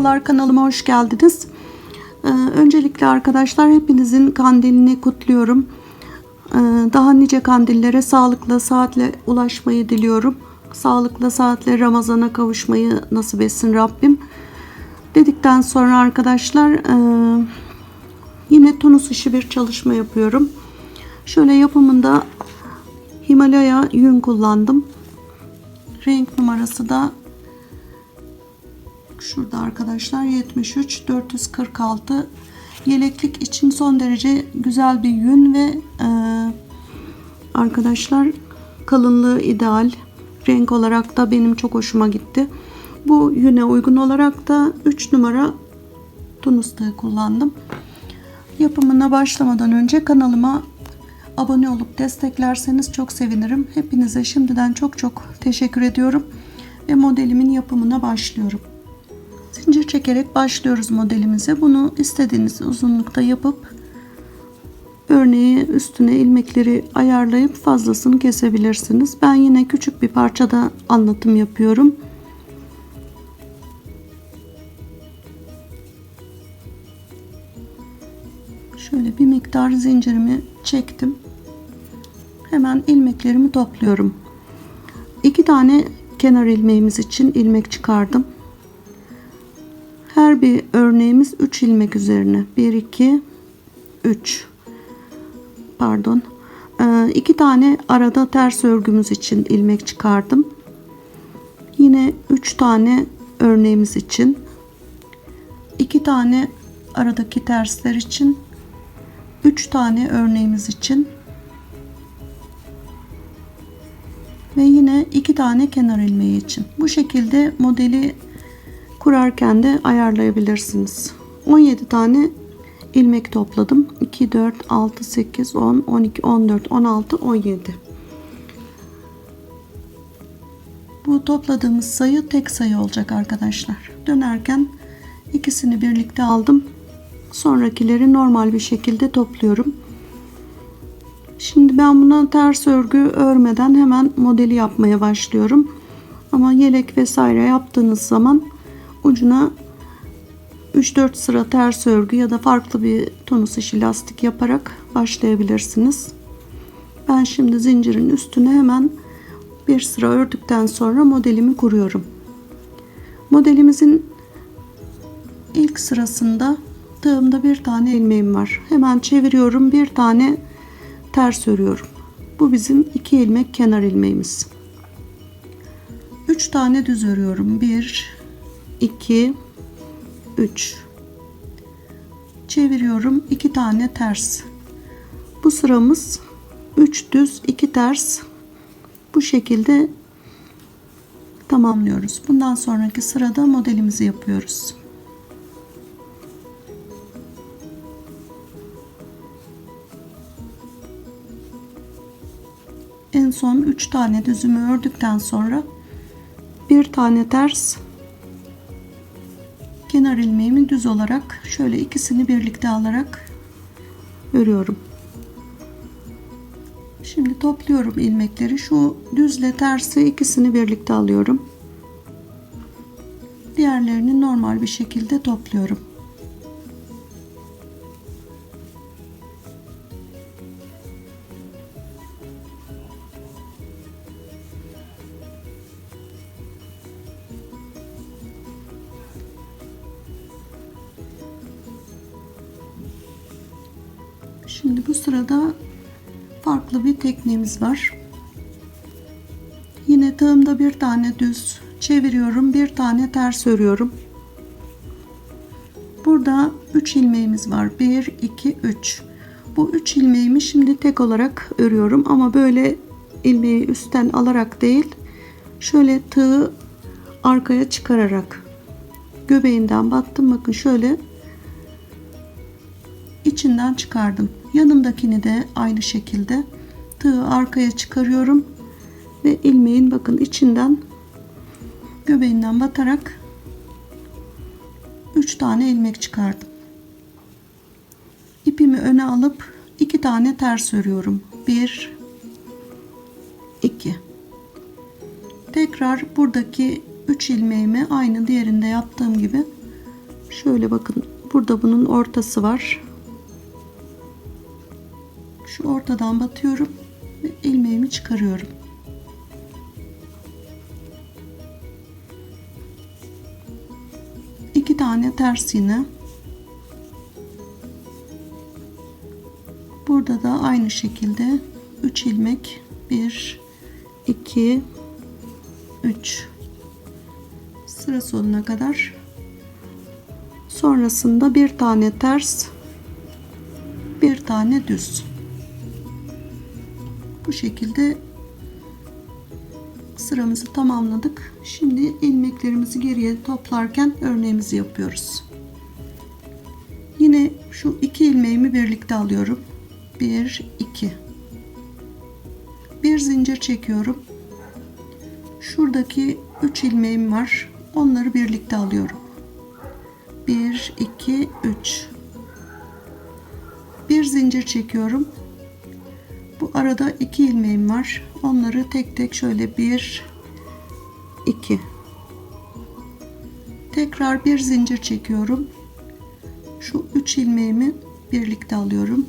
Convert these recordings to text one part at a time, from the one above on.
Merhabalar kanalıma hoş geldiniz. Ee, öncelikle arkadaşlar hepinizin kandilini kutluyorum. Ee, daha nice kandillere sağlıkla saatle ulaşmayı diliyorum. Sağlıkla saatle Ramazan'a kavuşmayı nasip etsin Rabbim. Dedikten sonra arkadaşlar e, yine Tunus işi bir çalışma yapıyorum. Şöyle yapımında Himalaya yün kullandım. Renk numarası da şurada arkadaşlar 73 446 yeleklik için son derece güzel bir yün ve e, arkadaşlar kalınlığı ideal. Renk olarak da benim çok hoşuma gitti. Bu yüne uygun olarak da 3 numara tunus kullandım. Yapımına başlamadan önce kanalıma abone olup desteklerseniz çok sevinirim. Hepinize şimdiden çok çok teşekkür ediyorum ve modelimin yapımına başlıyorum zincir çekerek başlıyoruz modelimize. Bunu istediğiniz uzunlukta yapıp örneği üstüne ilmekleri ayarlayıp fazlasını kesebilirsiniz. Ben yine küçük bir parçada anlatım yapıyorum. Şöyle bir miktar zincirimi çektim. Hemen ilmeklerimi topluyorum. İki tane kenar ilmeğimiz için ilmek çıkardım. Her bir örneğimiz 3 ilmek üzerine. 1 2 3 pardon. Ee, iki tane arada ters örgümüz için ilmek çıkardım. Yine 3 tane örneğimiz için 2 tane aradaki tersler için 3 tane örneğimiz için ve yine 2 tane kenar ilmeği için. Bu şekilde modeli kurarken de ayarlayabilirsiniz. 17 tane ilmek topladım. 2, 4, 6, 8, 10, 12, 14, 16, 17. Bu topladığımız sayı tek sayı olacak arkadaşlar. Dönerken ikisini birlikte aldım. Sonrakileri normal bir şekilde topluyorum. Şimdi ben buna ters örgü örmeden hemen modeli yapmaya başlıyorum. Ama yelek vesaire yaptığınız zaman ucuna 3-4 sıra ters örgü ya da farklı bir tonus işi lastik yaparak başlayabilirsiniz. Ben şimdi zincirin üstüne hemen bir sıra ördükten sonra modelimi kuruyorum. Modelimizin ilk sırasında tığımda bir tane ilmeğim var. Hemen çeviriyorum. Bir tane ters örüyorum. Bu bizim iki ilmek kenar ilmeğimiz. 3 tane düz örüyorum. 1 2 3 çeviriyorum. 2 tane ters. Bu sıramız 3 düz 2 ters. Bu şekilde tamamlıyoruz. Bundan sonraki sırada modelimizi yapıyoruz. En son 3 tane düzümü ördükten sonra bir tane ters kenar ilmeğimi düz olarak şöyle ikisini birlikte alarak örüyorum. Şimdi topluyorum ilmekleri. Şu düzle tersi ikisini birlikte alıyorum. Diğerlerini normal bir şekilde topluyorum. Şimdi bu sırada farklı bir tekniğimiz var. Yine tığımda bir tane düz çeviriyorum. Bir tane ters örüyorum. Burada 3 ilmeğimiz var. 1 2 3. Bu 3 ilmeğimi şimdi tek olarak örüyorum ama böyle ilmeği üstten alarak değil, şöyle tığı arkaya çıkararak göbeğinden battım. Bakın şöyle içinden çıkardım. Yanındakini de aynı şekilde tığı arkaya çıkarıyorum ve ilmeğin bakın içinden göbeğinden batarak 3 tane ilmek çıkardım. İpimi öne alıp 2 tane ters örüyorum. 1 2 Tekrar buradaki 3 ilmeğimi aynı diğerinde yaptığım gibi Şöyle bakın burada bunun ortası var. Şu ortadan batıyorum ve ilmeğimi çıkarıyorum. İki tane ters iğne. Burada da aynı şekilde 3 ilmek 1 2 3 sıra sonuna kadar sonrasında bir tane ters bir tane düz bu şekilde sıramızı tamamladık. Şimdi ilmeklerimizi geriye toplarken örneğimizi yapıyoruz. Yine şu iki ilmeğimi birlikte alıyorum. 1 2 bir zincir çekiyorum. Şuradaki 3 ilmeğim var. Onları birlikte alıyorum. 1 2 3 bir zincir çekiyorum arada iki ilmeğim var. Onları tek tek şöyle 1 2 tekrar bir zincir çekiyorum. Şu 3 ilmeğimi birlikte alıyorum.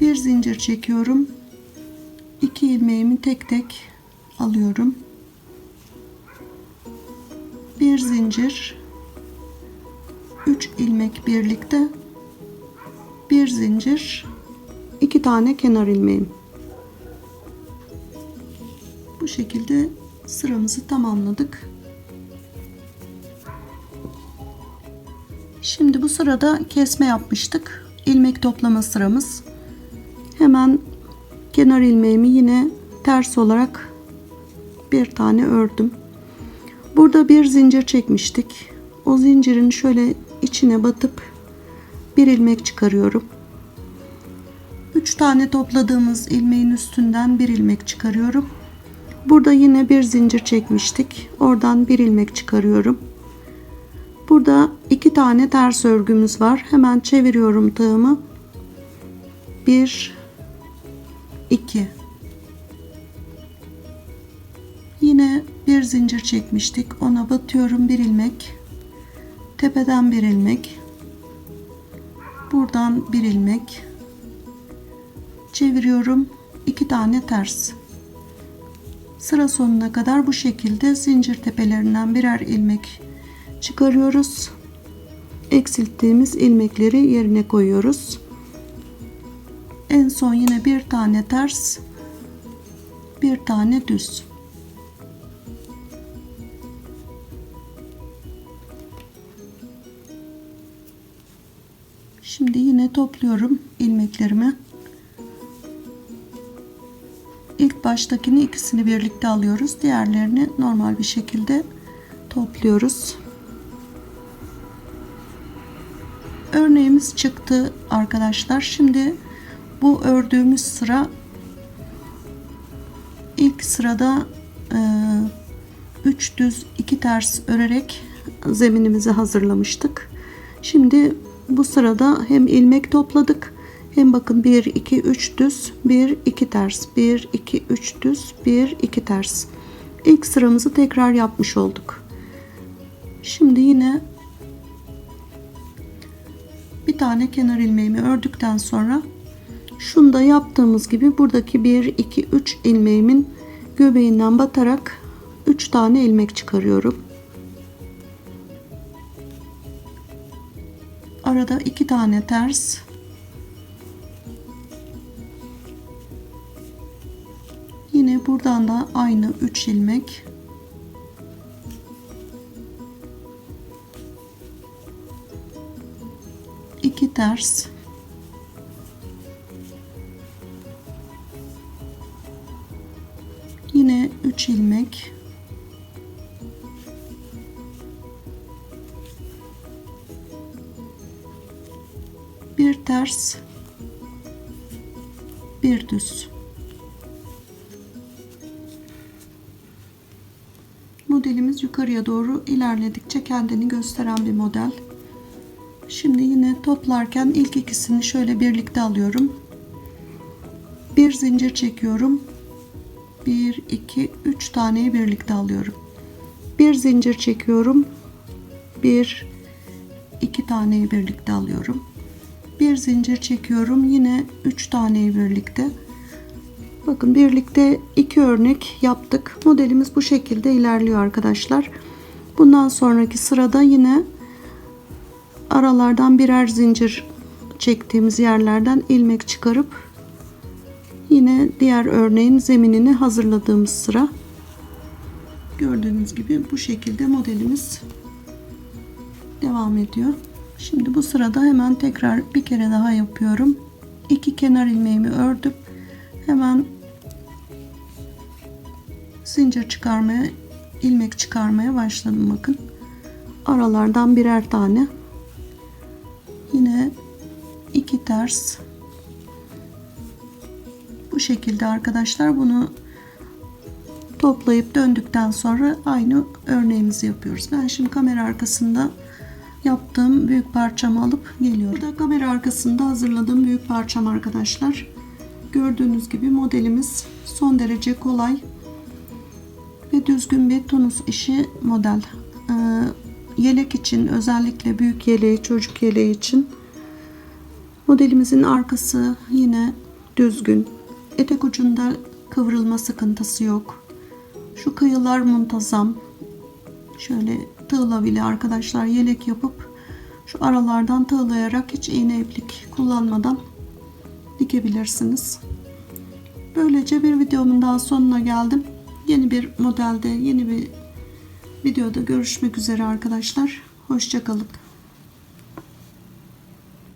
Bir zincir çekiyorum. İki ilmeğimi tek tek alıyorum. Bir zincir. 3 ilmek birlikte bir zincir iki tane kenar ilmeğim. Bu şekilde sıramızı tamamladık. Şimdi bu sırada kesme yapmıştık. İlmek toplama sıramız. Hemen kenar ilmeğimi yine ters olarak bir tane ördüm. Burada bir zincir çekmiştik. O zincirin şöyle içine batıp bir ilmek çıkarıyorum. 3 tane topladığımız ilmeğin üstünden bir ilmek çıkarıyorum. Burada yine bir zincir çekmiştik. Oradan bir ilmek çıkarıyorum. Burada iki tane ters örgümüz var. Hemen çeviriyorum tığımı. 1 2 yine bir zincir çekmiştik. Ona batıyorum. Bir ilmek. Tepeden bir ilmek buradan bir ilmek çeviriyorum. İki tane ters. Sıra sonuna kadar bu şekilde zincir tepelerinden birer ilmek çıkarıyoruz. Eksilttiğimiz ilmekleri yerine koyuyoruz. En son yine bir tane ters bir tane düz şimdi yine topluyorum ilmeklerimi. İlk baştakini ikisini birlikte alıyoruz. Diğerlerini normal bir şekilde topluyoruz. Örneğimiz çıktı arkadaşlar. Şimdi bu ördüğümüz sıra ilk sırada 3 düz 2 ters örerek zeminimizi hazırlamıştık. Şimdi bu sırada hem ilmek topladık hem bakın 1 2 3 düz 1 2 ters 1 2 3 düz 1 2 ters. İlk sıramızı tekrar yapmış olduk. Şimdi yine bir tane kenar ilmeğimi ördükten sonra Şunda yaptığımız gibi buradaki 1 2 3 ilmeğimin göbeğinden batarak 3 tane ilmek çıkarıyorum. Arada 2 tane ters. Yine buradan da aynı 3 ilmek. iki ters yine 3 ilmek ters bir düz. Modelimiz yukarıya doğru ilerledikçe kendini gösteren bir model. Şimdi yine toplarken ilk ikisini şöyle birlikte alıyorum. Bir zincir çekiyorum. 1 2 3 taneyi birlikte alıyorum. Bir zincir çekiyorum. Bir, iki taneyi birlikte alıyorum. Bir zincir çekiyorum. Yine üç taneyi birlikte. Bakın birlikte iki örnek yaptık. Modelimiz bu şekilde ilerliyor arkadaşlar. Bundan sonraki sırada yine aralardan birer zincir çektiğimiz yerlerden ilmek çıkarıp yine diğer örneğin zeminini hazırladığımız sıra gördüğünüz gibi bu şekilde modelimiz devam ediyor. Şimdi bu sırada hemen tekrar bir kere daha yapıyorum. İki kenar ilmeğimi ördüm. Hemen zincir çıkarmaya, ilmek çıkarmaya başladım bakın. Aralardan birer tane. Yine iki ters. Bu şekilde arkadaşlar bunu toplayıp döndükten sonra aynı örneğimizi yapıyoruz. Ben şimdi kamera arkasında yaptığım büyük parçamı alıp geliyorum. Burada kamera arkasında hazırladığım büyük parçam arkadaşlar. Gördüğünüz gibi modelimiz son derece kolay ve düzgün bir tunus işi model. Ee, yelek için özellikle büyük yeleği çocuk yeleği için modelimizin arkası yine düzgün. Etek ucunda kıvrılma sıkıntısı yok. Şu kıyılar muntazam. Şöyle tığla bile arkadaşlar yelek yapıp şu aralardan tığlayarak hiç iğne iplik kullanmadan dikebilirsiniz. Böylece bir videomun daha sonuna geldim. Yeni bir modelde, yeni bir videoda görüşmek üzere arkadaşlar. Hoşçakalın.